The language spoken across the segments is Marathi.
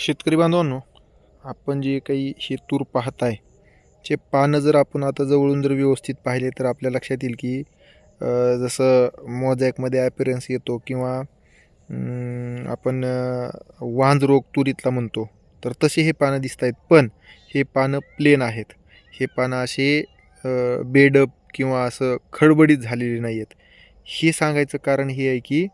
शेतकरी बांधवांनो आपण जे काही हे तूर पाहताय जे पानं जर आपण आता जवळून जर व्यवस्थित पाहिले तर आपल्या लक्षात येईल की जसं मोझॅकमध्ये ॲपिरन्स येतो किंवा आपण वांज रोग तुरीतला म्हणतो तर तसे हे पानं दिसत आहेत पण हे पानं प्लेन आहेत. हे पानं असे बेडअप किंवा असं खडबडीत झालेली नाही आहेत हे सांगायचं कारण हे आहे की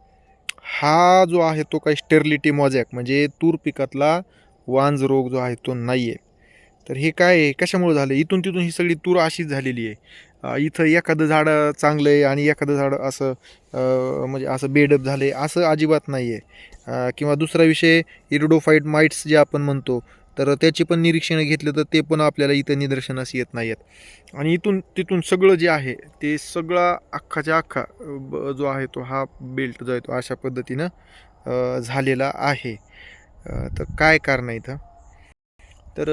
हा जो आहे तो काही स्टेरिलिटी मॉझॅक म्हणजे तूर पिकातला वांज रोग जो आहे तो नाही आहे तर हे काय आहे? कशामुळे झालं? इथून तिथून ही सगळी तूर अशीच झालेली आहे. इथं एखादं झाड चांगलं आहे आणि एखादं झाड असं म्हणजे असं बेडअप झालं आहे असं अजिबात नाही आहे किंवा दुसरा विषय इरिडोफाईट माइट्स जे आपण म्हणतो तर त्याची पण निरीक्षणं घेतलं तर ते पण आपल्याला इथं निदर्शनास येत नाही आहेत आणि इथून तिथून सगळं जे आहे ते सगळा अख्खाच्या अख्खा जो आहे तो हा बेल्ट जो आहे तो अशा पद्धतीनं झालेला आहे. तर काय कारण आहे इथं? तर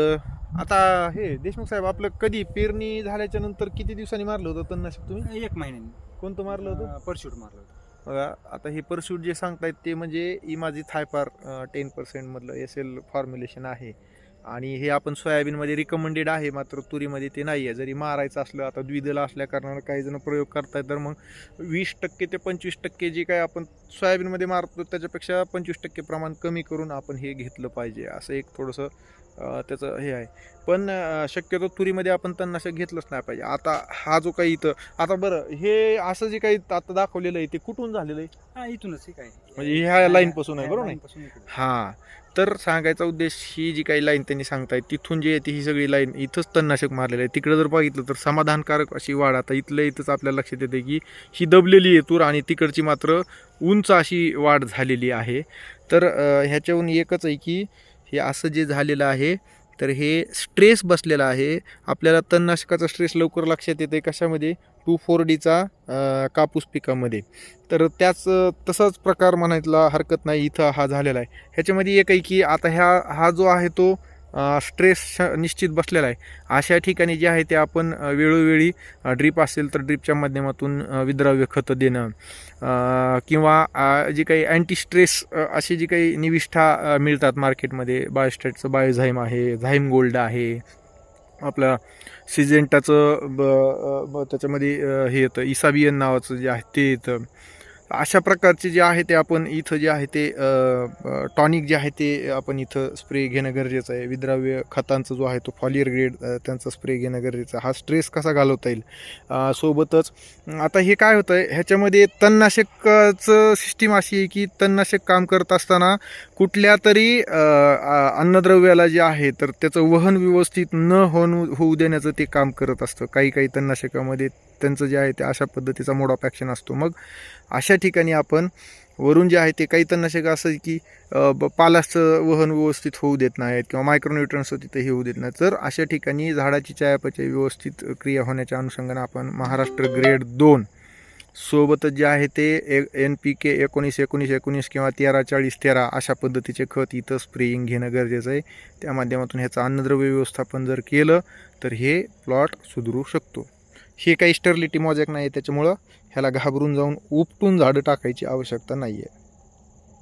आता हे देशमुख साहेब आपलं कधी पेरणी झाल्याच्यानंतर किती दिवसांनी मारलं होतं तणनाशक तुम्ही? एक महिन्याने. कोणतं मारलं होतं? परशूट मारलं होतं. बघा आता हे परशूट जे सांगतायत ते म्हणजे इमाजी थायपार टेन पर्सेंटमधलं एस एल फॉर्म्युलेशन आहे. आणि हे आपण सोयाबीनमध्ये रिकमेंडेड आहे मात्र तुरीमध्ये ते नाही आहे जरी मारायचं असलं आता द्विदल असल्या कारणानं काही जण प्रयोग करतायत तर मग वीस टक्के ते पंचवीस टक्के जे काय आपण सोयाबीनमध्ये मारतो त्याच्यापेक्षा पंचवीस टक्के प्रमाण कमी करून आपण हे घेतलं पाहिजे. असं एक थोडंसं त्याचं हे आहे. पण शक्यतो तुरीमध्ये आपण तणनाशक घेतलंच नाही पाहिजे. आता हा जो काही इथं आता बरं हे असं जे काही आता दाखवलेलं आहे ते कुठून झालेलं आहे? हा इथूनच हे काय? म्हणजे ह्या line पासून आहे, बरोबर. हां. तर सांगायचा उद्देश ही जी काही लाईन त्यांनी सांगतायत तिथून जी येते ही सगळी लाईन इथंच तणनाशक मारलेलं आहे तिकडं जर बघितलं तर समाधानकारक अशी वाढ आता इथल्या इथंच आपल्याला लक्षात येते की ही दबलेली आहे तूर आणि तिकडची मात्र उंच अशी वाढ झालेली आहे. तर ह्याच्याहून एकच आहे की हे असं जे झालेलं आहे तर हे स्ट्रेस बसलेला आहे. आपल्याला तणनाशकाचा स्ट्रेस लवकर लक्षात येते कशामध्ये? टू फोर डीचा कापूस पिकामध्ये. तर त्याच तसाच प्रकार म्हणायला हरकत नाही. इथं हा झालेला आहे. ह्याच्यामध्ये एक आहे की आता ह्या हा जो आहे तो स्ट्रेस निश्चित बसलेला आहे. अशा ठिकाणी जे आहे ते आपण वेळोवेळी ड्रीप असेल तर ड्रीपच्या माध्यमातून विद्राव्य खतं देणं किंवा जी काही अँटी स्ट्रेस अशी जी काही निविष्ठा मिळतात मार्केटमध्ये बायोस्टेटचं बायोझाईम आहे झाईम गोल्ड आहे आपलं सिजेंटाचं ब ब- त्याच्यामध्ये हे येतं इसाबियन नावाचं जे आहे ते येतं. अशा प्रकारचे जे आहे ते आपण इथं जे आहे ते टॉनिक जे आहे ते आपण इथं स्प्रे घेणं गरजेचं आहे. विद्राव्य खतांचा जो आहे तो फॉलियर ग्रेड त्यांचा स्प्रे घेणं गरजेचं आहे. हा स्ट्रेस कसा घालवता येईल? सोबतच आता हे काय होतं आहे ह्याच्यामध्ये तणनाशकाचं सिस्टीम अशी आहे की तणनाशक काम करत असताना कुठल्या तरी अन्नद्रव्याला जे आहे तर त्याचं वहन व्यवस्थित न होऊन होऊ देण्याचं ते काम करत असतं. काही काही तणनाशकामध्ये त्यांचं जे आहे ते अशा पद्धतीचा मोड ऑफ ॲक्शन असतो. मग अशा ठिकाणी आपण वरून जे आहे ते काही तणनाशक असं की ब- पालाचं वहन व्यवस्थित होऊ देत नाहीत किंवा मायक्रोन्युट्रन्स तिथे हे होऊ देत नाहीत. तर अशा ठिकाणी झाडाची चयापचय व्यवस्थित क्रिया होण्याच्या अनुषंगाने आपण महाराष्ट्र ग्रेड दोन सोबतच जे आहे ते एन पी के एकोणीस एकोणीस एकोणीस किंवा तेरा चाळीस तेरा अशा पद्धतीचे खत इथं स्प्रेइंग घेणं गरजेचं आहे. त्या माध्यमातून ह्याचं अन्नद्रव्य व्यवस्थापन जर केलं तर हे प्लॉट सुधरू शकतो. हे काही स्टर्लिटी मॉजॅक नाही त्याच्यामुळं ह्याला घाबरून जाऊन उपटून झाडं टाकायची आवश्यकता नाही आहे